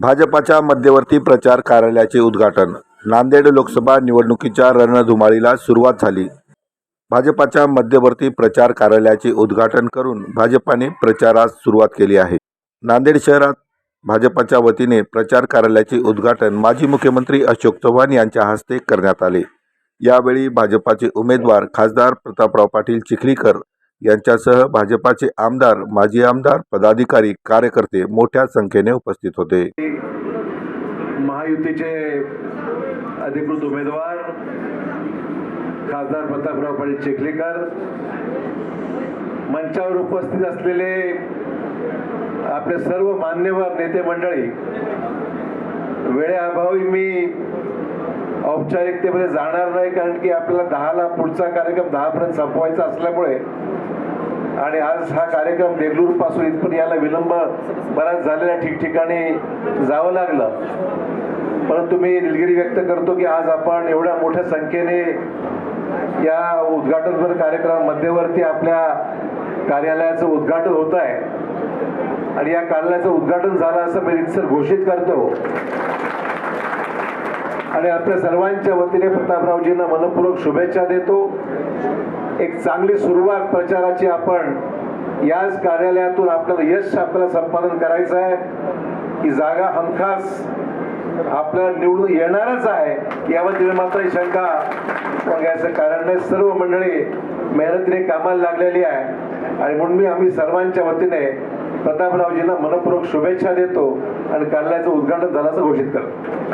भाजपाच्या मध्यवर्ती प्रचार कार्यालयाचे उद्घाटन. नांदेड लोकसभा निवडणुकीच्या रणधुमाळीला सुरुवात झाली. भाजपाच्या मध्यवर्ती प्रचार कार्यालयाचे उद्घाटन करून भाजपाने प्रचारास सुरुवात केली आहे. नांदेड शहरात भाजपाच्या वतीने प्रचार कार्यालयाचे उद्घाटन माजी मुख्यमंत्री अशोक चव्हाण यांच्या हस्ते करण्यात आले. यावेळी भाजपाचे उमेदवार खासदार प्रतापराव पाटील चिखलीकर यांच्यासह भाजपाचे आमदार माजी आमदार पदाधिकारी कार्यकर्ते मोठ्या संख्येने उपस्थित होते. महायुतीचे अधिकृत उमेदवार खासदार प्रतापराव पाटील चिखलीकर मंचावर उपस्थित असलेले आपले सर्व मान्यवर नेते मंडळी वेळेअभावी मी औपचारिकतेमध्ये जाणार नाही कारण की आपल्याला दहाला पुढचा कार्यक्रम दहापर्यंत संपवायचा असल्यामुळे आणि आज हा कार्यक्रम देगलूरपासून इथपर्यंत यायला विलंब बराच झालेला ठिकठिकाणी जावं लागलं. परंतु मी दिलगिरी व्यक्त करतो की आज आपण एवढ्या मोठ्या संख्येने या उद्घाटनपर कार्यक्रम मध्यवर्ती आपल्या कार्यालयाचं उद्घाटन होत आहे. आणि या कार्यालयाचं उद्घाटन झालं असं मी रितसर घोषित करतो. आणि आपल्या सर्वांच्या वतीने प्रतापरावजींना मनपूर्वक शुभेच्छा देतो. एक चांगली सुरुवात प्रचाराची आपण याच कार्यालयातून आपल्याला यश आपल्याला संपादन करायचं आहे. की जागा हमखास आपल्याला निवडून येणारच आहे. यामध्ये मात्र शंका घ्यायचं कारण नाही. सर्व मंडळी मेहनतीने कामाला लागलेली आहे. आणि म्हणून मी आम्ही सर्वांच्या वतीने प्रतापरावजींना मनपूर्वक शुभेच्छा देतो. आणि कार्यालयाचं उद्घाटन झाल्याचं घोषित करतो.